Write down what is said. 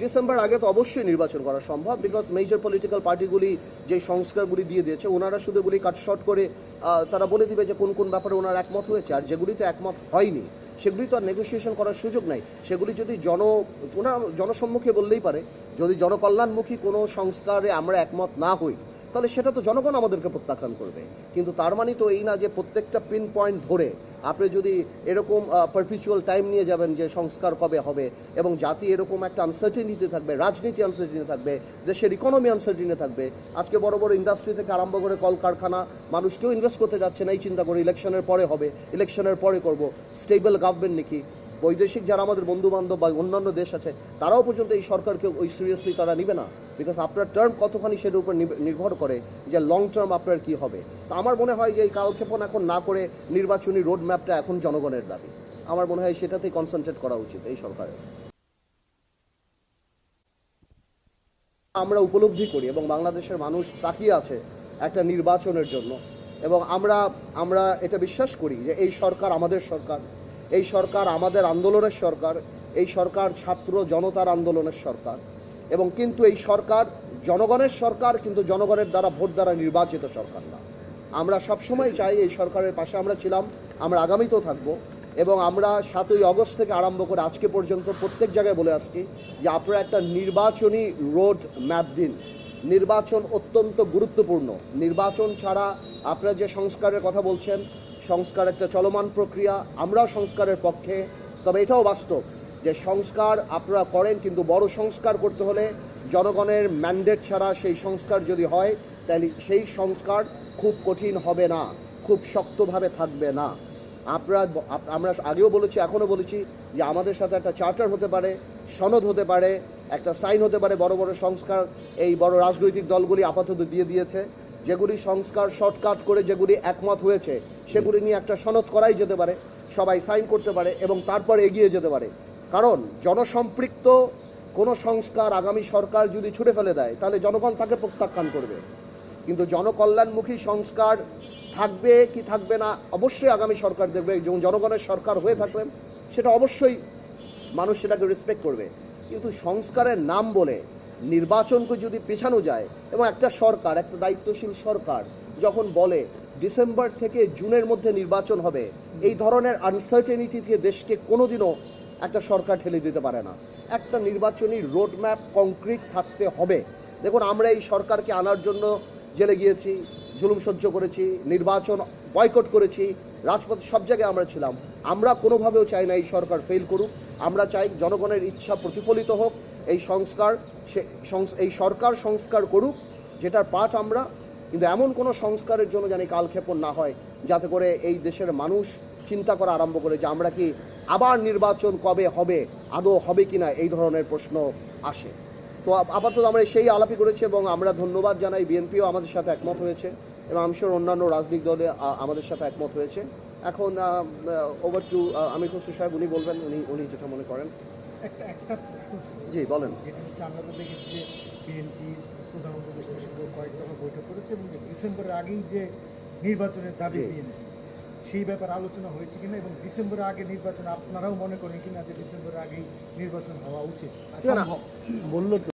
December আগে তো অবশ্যই নির্বাচন করা সম্ভব বিকজ মেজর পলিটিক্যাল পার্টিগুলি যে সংস্কারগুলি দিয়ে দিয়েছে, ওনারা শুধু এগুলি কাটশট করে তারা বলে দিবে যে কোন কোন ব্যাপারে ওনার একমত হয়েছে, আর যেগুলিতে একমত হয়নি, সেগুলি তো আর নেগোসিয়েশন করার সুযোগ নাই। সেগুলি যদি জন ওনারা জনসম্মুখে বললেই পারে, যদি জনকল্যাণমুখী কোনো সংস্কারে আমরা একমত না হই, তাহলে সেটা তো জনগণ আমাদেরকে প্রত্যাখ্যান করবে। কিন্তু তার মানে তো এই না যে প্রত্যেকটা পিন পয়েন্ট ধরে আপনি যদি এরকম পারপিচুয়াল টাইম নিয়ে যাবেন যে সংস্কার কবে হবে এবং জাতি এরকম একটা আনসার্টিনিতে থাকবে, রাজনীতি আনসার্টিনি থাকবে, দেশের ইকোনমি আনসার্টিনি থাকবে, আজকে বড় বড় ইন্ডাস্ট্রি থেকে আরম্ভ করে কলকারখানা, মানুষ কেউ ইনভেস্ট করতে যাচ্ছে না, এই চিন্তা করে ইলেকশনের পরে হবে ইলেকশনের পরে করব স্টেবল গভর্নমেন্ট নাকি? বৈদেশিক যারা আমাদের বন্ধু বান্ধব বা অন্যান্য দেশ আছে, তারাও পর্যন্ত এই সরকারকে ওই সিরিয়াসলি তারা নিবে না। বিকজ আপনার টার্ম কতখানি সেটার উপর নির্ভর করে যে লং টার্ম আপনার কি হবে। তো আমার মনে হয় যে এই কালক্ষেপণ এখন না করে নির্বাচনী রোড ম্যাপটা এখন জনগণের দাবি। আমার মনে হয় সেটাতেই কনসেন্ট্রেট করা উচিত এই সরকারের। আমরা উপলব্ধি করি এবং বাংলাদেশের মানুষ তাকিয়ে আছে একটা নির্বাচনের জন্য। এবং আমরা আমরা এটা বিশ্বাস করি যে এই সরকার আমাদের সরকার। এই সরকার আমাদের আন্দোলনের সরকার, এই সরকার ছাত্র জনতার আন্দোলনের সরকার এবং কিন্তু এই সরকার জনগণের সরকার কিন্তু জনগণের দ্বারা ভোট দ্বারা নির্বাচিত সরকার না। আমরা সবসময় চাই এই সরকারের পাশে আমরা ছিলাম, আমরা আগামীতেও থাকব এবং আমরা সাতই অগস্ট থেকে আরম্ভ করে আজকে পর্যন্ত প্রত্যেক জায়গায় বলে আসছি যে আপনারা একটা নির্বাচনী রোড ম্যাপ দিন। নির্বাচন অত্যন্ত গুরুত্বপূর্ণ। নির্বাচন ছাড়া আপনারা যে সংস্কারের কথা বলছেন সংস্কার একটা চলমান প্রক্রিয়া, আমরাও সংস্কারের পক্ষে। তবে এটাও বাস্তব যে সংস্কার আপনারা করেন, কিন্তু বড় সংস্কার করতে হলে জনগণের ম্যান্ডেট ছাড়া সেই সংস্কার যদি হয়, তাহলে সেই সংস্কার খুব কঠিন হবে না, খুব শক্তভাবে থাকবে না। আপনারা আমরা আগেও বলেছি, এখনও বলেছি যে আমাদের সাথে একটা চার্টার হতে পারে, সনদ হতে পারে, একটা সাইন হতে পারে বড় বড় সংস্কার, এই বড় রাজনৈতিক দলগুলি আপাতত দিয়ে দিয়েছে। যেগুলি সংস্কার শর্টকাট করে যেগুলি একমত হয়েছে, সেগুলি নিয়ে একটা সনদ করাই যেতে পারে, সবাই সাইন করতে পারে এবং তারপরে এগিয়ে যেতে পারে। কারণ জনসম্পৃক্ত কোনো সংস্কার আগামী সরকার যদি ছুটে ফেলে দেয়, তাহলে জনগণ তাকে প্রত্যাখ্যান করবে। কিন্তু জনকল্যাণমুখী সংস্কার থাকবে কি থাকবে না, অবশ্যই আগামী সরকার দেখবে যেমন জনগণের সরকার হয়ে থাকলে সেটা অবশ্যই মানুষ সেটাকে রেসপেক্ট করবে। কিন্তু সংস্কারের নাম বলে নির্বাচনকে যদি পেছানো যায় এবং একটা সরকার, একটা দায়িত্বশীল সরকার যখন বলে ডিসেম্বর থেকে জুনের মধ্যে নির্বাচন হবে, এই ধরনের আনসার্টেনিটি থেকে দেশকে কোনোদিনও একটা সরকার ঠেলে দিতে পারে না। একটা নির্বাচনী রোডম্যাপ কংক্রিট থাকতে হবে। দেখুন, আমরা এই সরকারকে আনার জন্য জেলে গিয়েছি, জুলুম সহ্য করেছি, নির্বাচন বয়কট করেছি, রাজপথে সব জায়গায় আমরা ছিলাম। আমরা কোনোভাবেও চাই না এই সরকার ফেল করুক। আমরা চাই জনগণের ইচ্ছা প্রতিফলিত হোক। এই সংস্কার, সে এই সরকার সংস্কার করুক, যেটার পাঠ আমরা, কিন্তু এমন কোনো সংস্কারের জন্য জানি কালক্ষেপণ না হয়, যাতে করে এই দেশের মানুষ চিন্তা করা আরম্ভ করে যে আমরা কি আবার নির্বাচন কবে হবে, আদৌ হবে কিনা, এই ধরনের প্রশ্ন আসে। তো আপাতত আমরা সেই আলাপি করেছি এবং আমরা ধন্যবাদ জানাই বিএনপিও আমাদের সাথে একমত হয়েছে এবং আমি শিওর অন্যান্য রাজনৈতিক দলে আমাদের সাথে একমত হয়েছে। এখন ওভার টু আমির খসরু সাহেব, উনি বলবেন, উনি উনি যেটা মনে করেন। একটা একটা জি বলেন। যেটা হচ্ছে আমরা তো দেখেছি যে বিএনপি প্রধানমন্ত্রী সঙ্গে কয়েক দফা বৈঠক করেছে এবং ডিসেম্বরের আগেই যে নির্বাচনের দাবি। বিএনপি সেই ব্যাপারে আলোচনা হয়েছে কিনা এবং ডিসেম্বরের আগে নির্বাচন আপনারাও মনে করেন কিনা যে ডিসেম্বরের আগেই নির্বাচন হওয়া উচিত। বলল তো।